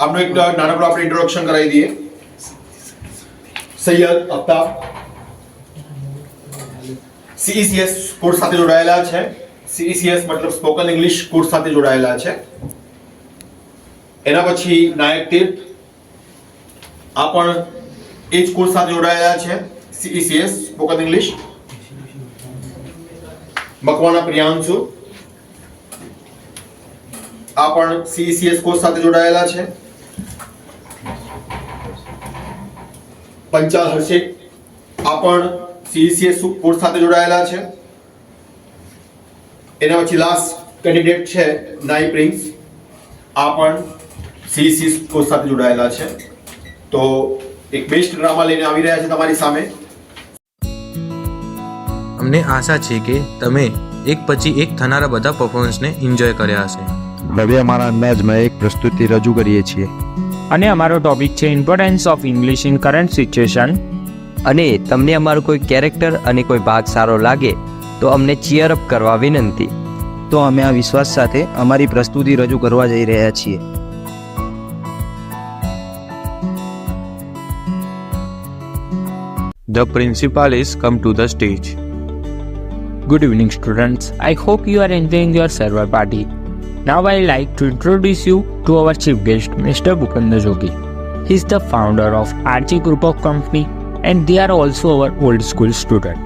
આપનો એક નાનકડો આપણે ઇન્ટ્રોડક્શન કરાવી દઈએ. સૈયદ અફતાબ. સીઈસીએસ કોર્સ સાથે જોડાયેલા છે. સીઈસીએસ મતલબ સ્પોકન ઇંગ્લિશ કોર્સ સાથે જોડાયેલા છે. એના પછી નાયક તીર્થ. આ પણ એ જ કોર્સ સાથે જોડાયેલા છે. CECS spoken English Makwana Priyanshu. આ પણ સીઈસીએસ કોર્સ સાથે જોડાયેલા છે. પંચાલ હર્ષિત આ પણ સીઈસીએસ કોર્સ સાથે જોડાયેલા છે? એના પછી લાસ્ટ કેન્ડિડેટ છે નાઈ પ્રિન્સ. આ પણ સીસી કોર્સ સાથે જોડાયેલા છે. તો એક બેસ્ટ ડ્રામા લઈને આવી રહ્યા છે તમારી સામે. અમને આશા છે કે તમે એક પછી એક થનારા બધા પરફોર્મન્સને એન્જોય કર્યા હશે. હવે અમારા અંદાજમાં એક પ્રસ્તુતિ રજૂ કરીએ છીએ. અને અમારો ટોપિક છે importance of English in current situation અને તમને અમારો કોઈ કેરેક્ટર અને કોઈ ભાગ સારો લાગે તો અમને ચીયર અપ કરવા વિનંતી તો અમે આ વિશ્વાસ સાથે અમારી પ્રસ્તુતિ રજૂ કરવા જઈ રહ્યા છીએ the principal is come to the stage Good evening, students. I hope you are enjoying your server party. Now I like to introduce you to our chief guest, Mr. Bhupender Jogi. He is the founder of RG Group of Company and they are also our old school student.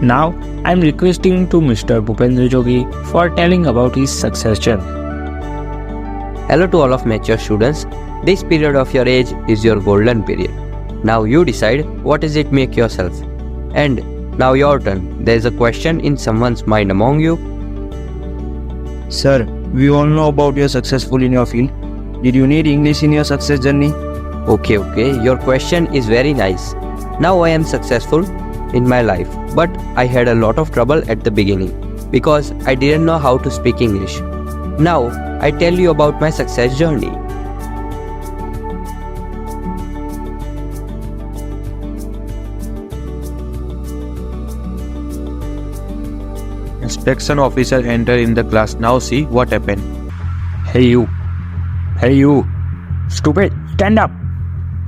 Now I am requesting to Mr. Bhupender Jogi for telling about his success journey. Hello to all of mature students. This period of your age is your golden period. Now you decide what is it make yourself. And now your turn. There is a question in someone's mind among you. Sir, we all know about your successful in your field. Did you need English in your success journey? Okay, okay, your question is very nice. Now I am successful in my life, but I had a lot of trouble at the beginning because I didn't know how to speak English. Now I tell you about my success journey. Inspection officer enter in the class. Now see what happened. Hey, you. Hey, you. Stupid, stand up.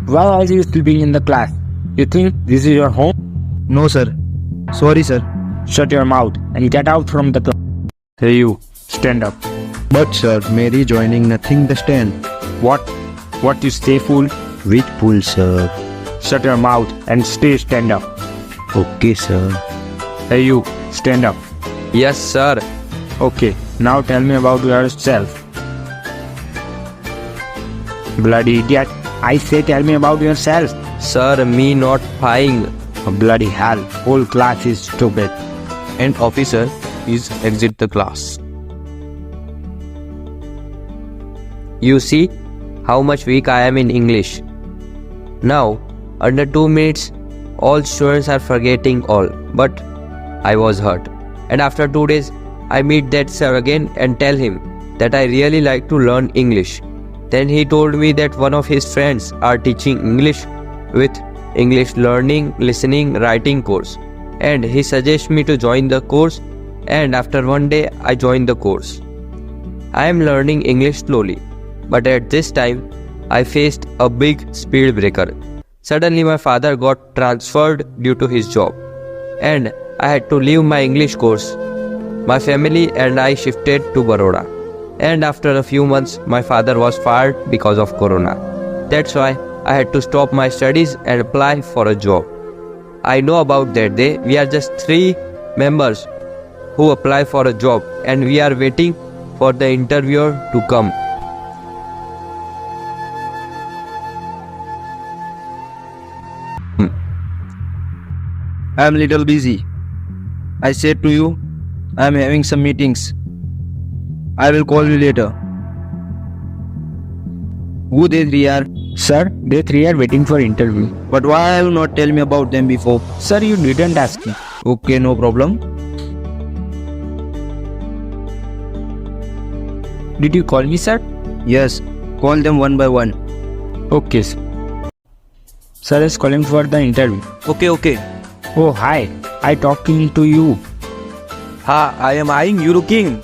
Why are you sleeping in the class? You think this is your home? No, sir. Sorry, sir. Shut your mouth and get out from the class. Hey, you. Stand up. But sir, Mary joining nothing the stand. What? What you say, fool? Which pool, sir? Shut your mouth and stay stand up. Okay, sir. Hey, you. Stand up. Yes, sir. Okay, now tell me about yourself. Bloody idiot. I say tell me about yourself. Sir, me not fine. Oh, bloody hell. Whole class is stupid. And officer is exit the class. You see how much weak I am in English. Now, under two minutes, all students are forgetting all. But I was hurt. And after two days, I meet that sir again and tell him that I really like to learn English. Then he told me that one of his friends are teaching English with English learning, listening, writing course. And he suggests me to join the course. And after one day, I joined the course. I am learning English slowly, but at this time, I faced a big speed breaker. Suddenly, my father got transferred due to his job, and I had to leave my English course. My family and I shifted to Baroda, and after a few months, my father was fired because of Corona. That's why I had to stop my studies and apply for a job. I know about that day. We are just three members who apply for a job, and we are waiting for the interviewer to come. Hmm. I am little busy. I said to you, I am having some meetings. I will call you later. Who they three are? Sir, they three are waiting for interview. But why have you not tell me about them before? Sir, you didn't ask me. Okay, no problem. Did you call me, sir? Yes, call them one by one. Okay, sir. Sir is calling for the interview. Okay, okay. Oh, hi. I talking to you. Ha, I am eyeing you looking.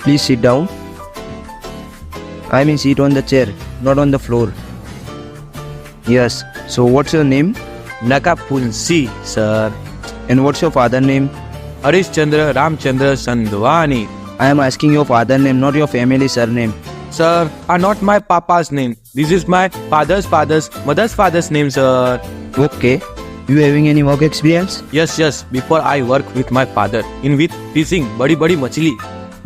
Please sit down. I mean sit on the chair, not on the floor. Yes. So what's your name? Nakapunsi, sir. And what's your father name? Harishchandra Ramchandra Sandwani. I am asking your father name, not your family surname. Sir, are not my papa's name. This is my father's father's mother's father's name, sir. Uh, okay. You having any work experience? Yes, yes. Before I work with my father in with fishing, badi badi machli.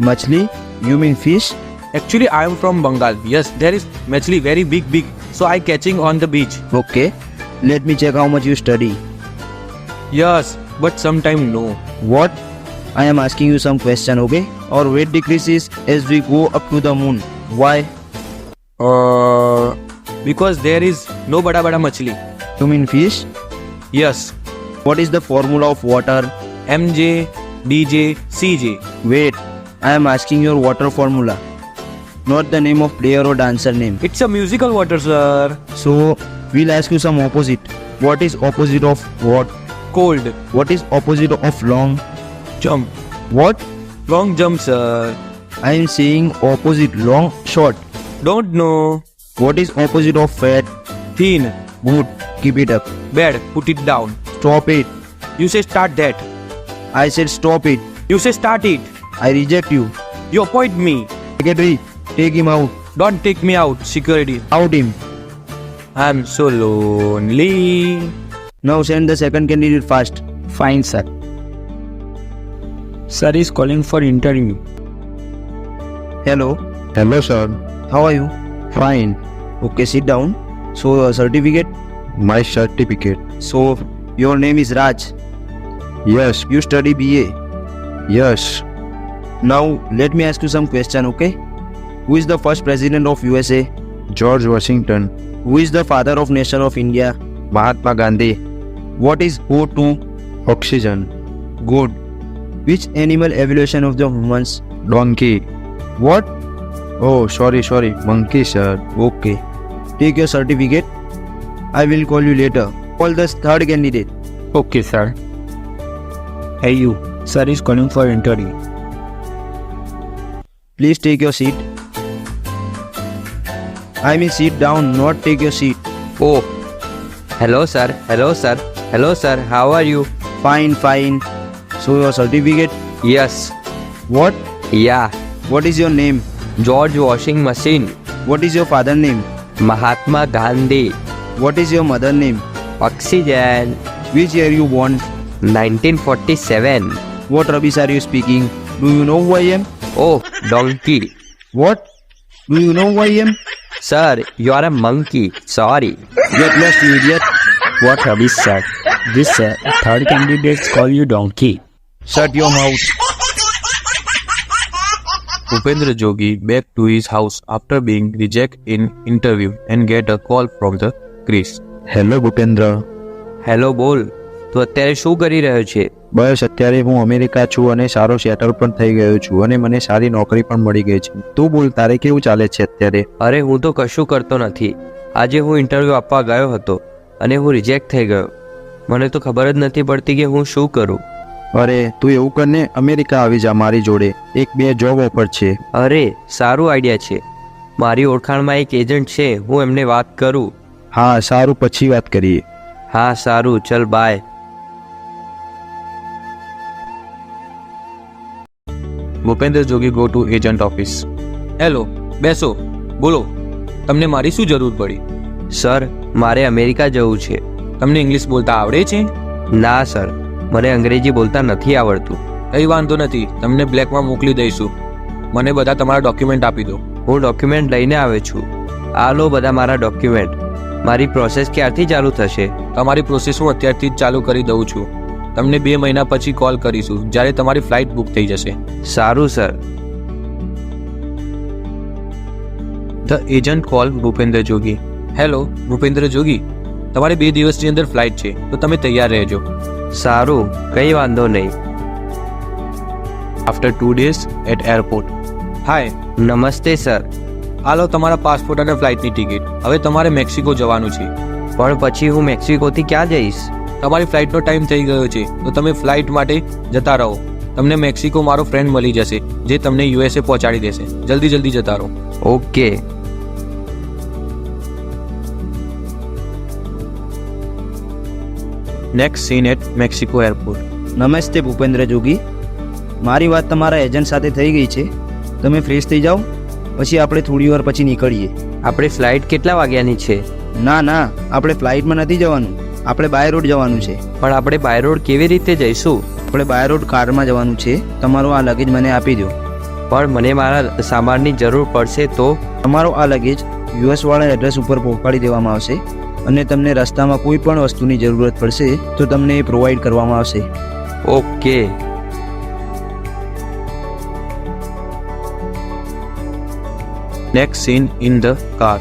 Machli? You mean fish? Actually, I am from Bengal. Yes, there is machli very big, big. So I catching on the beach. Okay. Let me check how much you study. Yes, but sometime no. What? I am asking you some question, okay? Our weight decreases as we go up to the moon. Why? Uh, because there is no bada bada machli. You mean fish? Yes, What is the formula of water? MJ, DJ, CJ. Wait, I am asking your water formula, not the name of player or dancer name. It's a musical water, sir. So, we'll ask you some opposite. What is opposite of what? Cold. What is opposite of long? Jump. What? Long jump, sir. I am saying opposite long, short. Don't know. What is opposite of fat? Thin. Good. Keep it up. Bad. Put it down. Stop it. You say start that. I said stop it. You say start it. I reject you. You appoint me. Secretary, take him out. Don't take me out, security. Out him. I'm so lonely. Now send the second candidate fast. Fine, sir. Sir is calling for interview. Hello. Hello, sir. How are you? Fine. Okay, sit down. So, uh, certificate. My certificate. So, your name is Raj. Yes, You study BA. yes. Now, let me ask you some question, okay? Who is the first president of USA? George Washington. Who is the father of nation of India? Mahatma Gandhi. What is O2? Oxygen. Good. Which animal evolution of the humans? Donkey. What? Oh, sorry, sorry. Monkey, sir. Okay. Take your certificate. I will call you later. Call the third candidate. Okay, sir. Hey, you. Sir is calling for interview. Please take your seat. I mean sit down, not take your seat. Oh, hello, sir. Hello, sir. Hello, sir. How are you? Fine, fine. So your certificate? Yes. What? Yeah. What is your name? George washing machine. What is your father name? Mahatma Gandhi. What is your mother name? Oxygen. Which year you born? 1947. What rubbish are you speaking? Do you know who I am? Oh, donkey. What? Do you know who I am? Sir, you are a monkey. Sorry. Get lost, you idiot. What rubbish, sir? This uh, third candidate call you donkey. Shut your mouth. Upendra Jogi back to his house after being rejected in interview and get a call from the Chris. Hello Bhupendra hello બોલ. તું અત્યારે શું કરી રહ્યો છે? બસ અત્યારે હું America છું અને સારો સેટલ પણ થઈ ગયો છું અને મને સારી નોકરી પણ મળી ગઈ છે. તું બોલ તારે કેવું ચાલે છે અત્યારે? અરે હું તો કશું કરતો નથી. આજે હું ઇન્ટરવ્યૂ આપવા ગયો હતો અને હું રિજેક્ટ થઈ ગયો. મને તો ખબર જ નથી પડતી કે હું શું કરું. અરે તું એવું કરને અમેરિકા આવી જા મારી જોડે. એક બે જોબ ઓફર છે. અરે સારું આઈડિયા છે. મારી ઓળખાણમાં એક એજન્ટ છે હું એમને વાત કરું. હા સારું પછી વાત કરીએ. હા સારું ચલ bye Bhupendra Jogi go to agent office hello બેસો બોલો. તમને મારી શું જરૂર પડી? સર મારે અમેરિકા જવું છે. તમને ઇંગ્લિશ બોલતા આવડે છે? ના સર મને અંગ્રેજી બોલતા નથી આવડતું. કઈ વાંધો નથી તમને બ્લેકમાં મોકલી દઈશું. મને બધા તમારા ડોક્યુમેન્ટ આપી દો. હું ડોક્યુમેન્ટ લઈને આવ્યો છું. આ લો બધા મારા ડોક્યુમેન્ટ. મારી પ્રોસેસ ક્યારથી ચાલુ થશે? તમારી પ્રોસેસ હું અત્યારથી જ ચાલુ કરી દઉં છું. તમને બે મહિના પછી કોલ કરીશું જ્યારે તમારી ફ્લાઇટ બુક થઈ જશે. સારું sir. The agent call Bhupendra Jogi. Hello Bhupendra Jogi. તમારે બે દિવસની અંદર ફ્લાઇટ છે તો તમે તૈયાર રહેજો. સારું કંઈ વાંધો નહીં. After two days at airport hi નમસ્તે સર. હાલો તમારા પાસપોર્ટ અને ફ્લાઇટની ટિકિટ હવે તમારે મેક્સિકો જવાનું છે. પણ પછી હું મેક્સિકોથી ક્યાં જઈશ? તમારી ફ્લાઇટનો ટાઈમ થઈ ગયો છે તો તમે ફ્લાઇટ માટે જતા રહો. તમને મેક્સિકો મારો ફ્રેન્ડ મળી જશે જે તમને યુએસએ પહોંચાડી દેશે. જલ્દી જલ્દી જતા રહો. Okay next scene at Mexico airport નમસ્તે ભૂપેન્દ્ર જોગી. મારી વાત તમારા એજન્ટ સાથે થઈ ગઈ છે. તમે ફ્રેશ થઈ જાઓ. પછી આપણે થોડી વાર પછી નીકળીએ. આપણે ફ્લાઇટ કેટલા વાગ્યાની છે? ના ના આપણે ફ્લાઇટમાં નથી જવાનું. આપણે બાય રોડ જવાનું છે. પણ આપણે બાય રોડ કેવી રીતે જઈશું? આપણે બાય રોડ કારમાં જવાનું છે. તમારો આ લગેજ મને આપી દો. પણ મને મારા સામાનની જરૂર પડશે તો? તમારો આ લગેજ યુએસ વાળા એડ્રેસ ઉપર પહોંચાડી દેવામાં આવશે. અને તમને રસ્તામાં કોઈ પણ વસ્તુની જરૂરત પડશે તો તમને એ પ્રોવાઈડ કરવામાં આવશે. Okay. Next scene in the car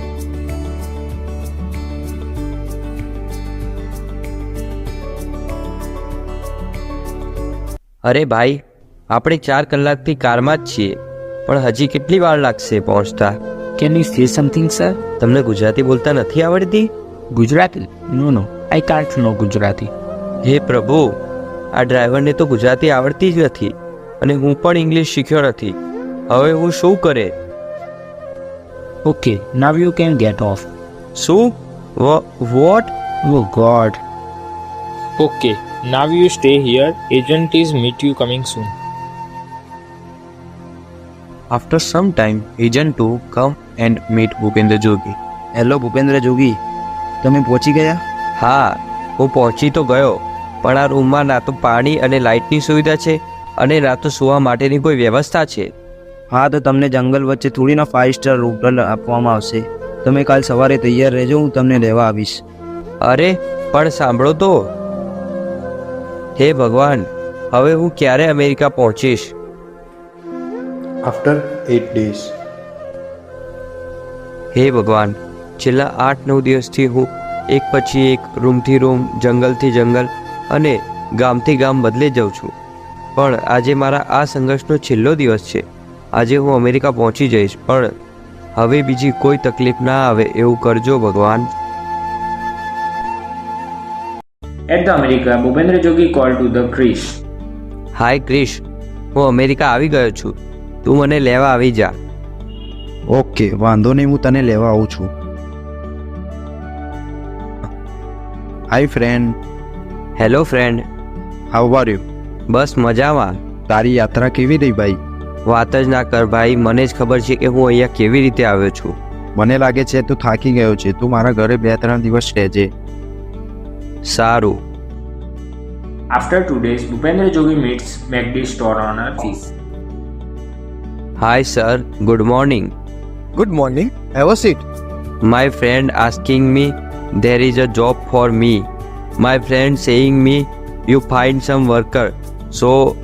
અરે ભાઈ આપણે ચાર કલાકથી કારમાં જ છીએ પણ હજી કેટલી વાર લાગશે પહોંચતા? Can you say something sir તમને ગુજરાતી બોલતા નથી આવડતી? Gujarati? No no I can't know Gujarati. હે પ્રભુ આ ડ્રાઈવરને તો ગુજરાતી આવડતી જ નથી અને હું પણ ઇંગ્લિશ શીખ્યો નથી. હવે હું શું કરે? Okay now you can get off શું? વોટ વો God okay now you stay here agent is meet you coming soon After some time, Agent 2 come and meet Bhupendra Jogi. Hello Bhupendra Jogi, તમે પહોંચી ગયા? હા હું પહોંચી તો ગયો પણ આ રૂમમાં ના તો પાણી અને લાઇટની સુવિધા છે અને ના તો સુવા માટેની કોઈ વ્યવસ્થા છે. હા તો તમને જંગલ વચ્ચે થોડીના ફાઇવ સ્ટાર હોટલ આપવામાં આવશે. તમે કાલ સવારે તૈયાર રહેજો હું તમને લેવા આવીશ. અરે પણ સાંભળો તો. હે ભગવાન હવે હું ક્યારે અમેરિકા પહોંચીશ? આફ્ટર એટ ડેઝ હે ભગવાન છેલ્લા આઠ નવ દિવસથી હું એક પછી એક રૂમથી રૂમ જંગલથી જંગલ અને ગામથી ગામ બદલે જાઉં છું. પણ આજે મારા આ સંઘર્ષનો છેલ્લો દિવસ છે. આજે હું અમેરિકા પહોંચી જઈશ પણ હવે બીજી કોઈ તકલીફ ના આવે એવું કરજો ભગવાન. At the America Bhupendra Jogi call to the Chris hi Chris હું અમેરિકા આવી ગયો છું. તું મને લેવા આવી જા. ઓકે વાંધો નહીં હું તને લેવા આવું છું. Hi friend hello friend how are you બસ મજામાં. તારી યાત્રા કેવી રહી ભાઈ? વાત જ ના કર ભાઈ. મને જ ખબર છે કે હું અહીંયા કેવી રીતે આવ્યો છું. મને લાગે છે તું થાકી ગયો છે. તું મારા ઘરે બે ત્રણ દિવસ રહેજે. સારું. After two days, Bhupendra Jogi meets MacD store owner Fish. Hi sir good morning Good morning. Have a seat. My friend asking me there is a job for me. My friend saying me, you find some worker. So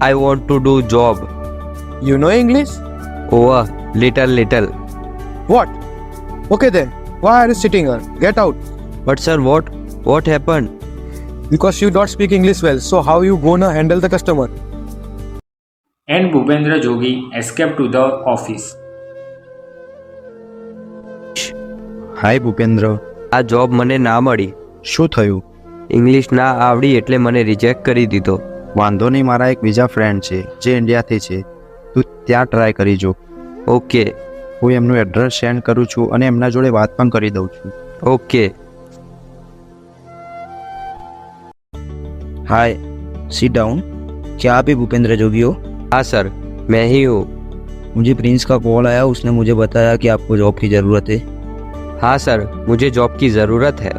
I want to do job. You know English? Oh, little little. What? Okay then. Why are you sitting here? Get out. But sir, what? What happened? Because you don't speak English well. So how you gonna handle the customer? And Bhupendra Jogi escaped to the office. Hi Bhupendra. આ job મને ના મળી શું થયું English ના આવડી એટલે મને રિજેક્ટ કરી દીધો વાંધો નહીં મારા એક બીજા ફ્રેન્ડ છે જે ઇન્ડિયાથી છે તું ત્યાં ટ્રાય કરી જો ઓકે હું એમનું એડ્રેસ સેન્ડ કરું છું અને એમના જોડે વાત પણ કરી દઉં છું ઓકે हाय सिट डाउन क्या आप ही भूपेंद्र जोगी हो हाँ सर मैं ही हूँ मुझे प्रिंस का कॉल आया उसने मुझे बताया कि आपको जॉब की ज़रूरत है हाँ सर मुझे जॉब की ज़रूरत है।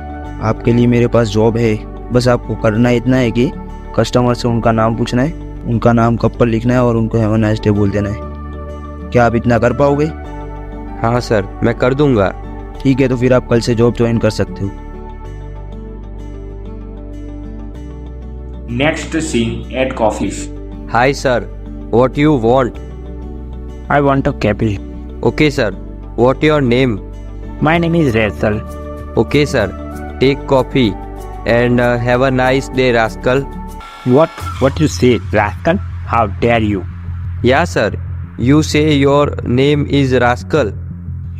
आपके लिए मेरे पास जॉब है। बस आपको करना इतना है कि कस्टमर से उनका नाम पूछना है उनका नाम कब पर लिखना है और उनको हैव नाइस डे बोल देना है। क्या आप इतना कर पाओगे? हाँ सर मैं कर दूँगा। ठीक है तो फिर आप कल से जॉब ज्वाइन कर सकते हो। Next scene at coffee. Hi sir what you want? I want a cafe. Okay sir what your name? My name is Rachel. okay sir take coffee and uh, have a nice day rascal What? What you say, rascal? How dare you? yeah sir you say your name is rascal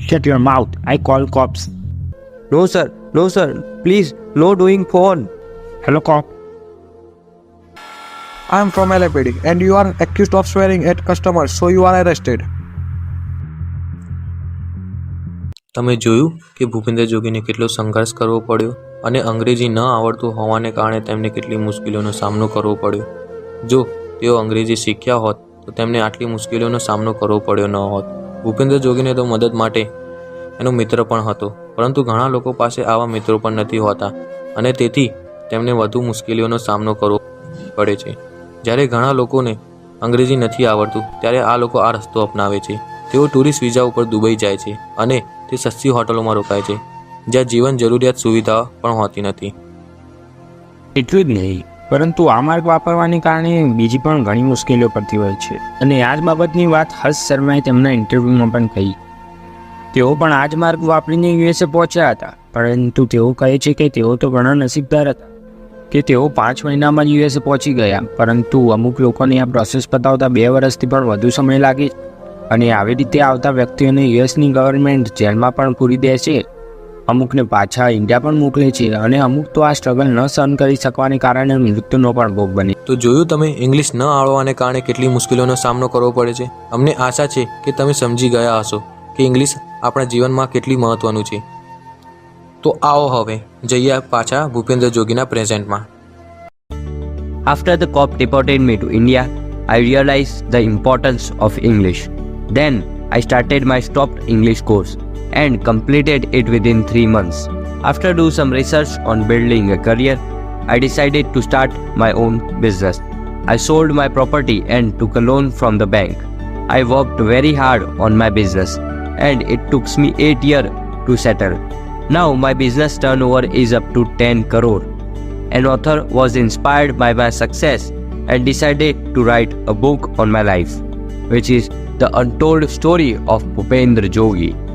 Shut your mouth. I call cops. no sir no sir please no doing phone Hello, cop. I am from LAPD and you are accused of swearing at customers, so you are arrested. તમે જોયું કે ભૂપેન્દ્ર જોગીને કેટલો સંઘર્ષ કરવો પડ્યો અને અંગ્રેજી ન આવડતું હોવાને કારણે તેમને કેટલી મુશ્કેલીઓનો સામનો કરવો પડ્યો? જો તેઓ અંગ્રેજી શીખ્યા હોત, તો તેમને આટલી મુશ્કેલીઓનો સામનો કરવો પડ્યો ન હોત. ભૂપેન્દ્ર જોગીને તો મદદ માટે એનો મિત્ર પણ હતો, પરંતુ ઘણા લોકો પાસે આવા મિત્રો પણ નથી હોતા અને તેથી તેમને વધુ મુશ્કેલીઓનો સામનો કરવો પડે છે. જ્યારે ઘણા લોકોને અંગ્રેજી નથી આવડતું, ત્યારે આ લોકો આ રસ્તો અપનાવે છે. તેઓ ટુરિસ્ટ વિઝા ઉપર દુબઈ જાય છે અને તે સસ્તી હોટલોમાં રોકાય છે, જ્યાં જીવન જરૂરિયાત સુવિધા પણ હોતી નથી. એટલું જ નહીં, પરંતુ આ માર્ગ વાપરવાને કારણે બીજી પણ ઘણી મુશ્કેલીઓ પડતી હોય છે. અને આ જ બાબતની વાત હર્ષ શર્માએ તેમના ઇન્ટરવ્યૂમાં પણ કહી. તેઓ પણ આ જ માર્ગ વાપરીને યુએસએ પહોંચ્યા હતા, પરંતુ તેઓ કહે છે કે તેઓ તો ઘણા નસીબદાર હતા, કે તેઓ પાંચ મહિનામાં યુએસએ પહોંચી ગયા, પરંતુ અમુક લોકોને આ પ્રોસેસ પતાવતા બે વર્ષથી પણ વધુ સમય લાગે. અને આવી રીતે આવતા વ્યક્તિઓને યુએસની ગવર્મેન્ટ જેલમાં પણ પૂરી દે છે અમુકને પાછા ઇન્ડિયા પણ મોકલે છે અને અમુક તો આ સ્ટ્રગલ ન સહન કરી શકવાને કારણે મૃત્યુનો પણ ભોગ બને. તો જોયું તમે ઇંગ્લિશ ન આવડવાને કારણે કેટલી મુશ્કેલીઓનો સામનો કરવો પડે છે? અમને આશા છે કે તમે સમજી ગયા હશો કે ઇંગ્લિશ આપણા જીવનમાં કેટલી મહત્વનું છે. તો આવો હવે જઈએ પાછા ભૂપેન્દ્ર જોગીના પ્રેઝન્ટમાં After the cop deported me to India, I realized the importance of English. Then I started my stopped English course and completed it within 3 months. After do some research on building a career, I decided to start my own business. I sold my property and took a loan from the bank. I worked very hard on my business and it took me 8 years to settle. Now my business turnover is up to 10 crore an author was inspired by my success and decided to write a book on my life, which is The Untold Story of Bhupendra Jogi.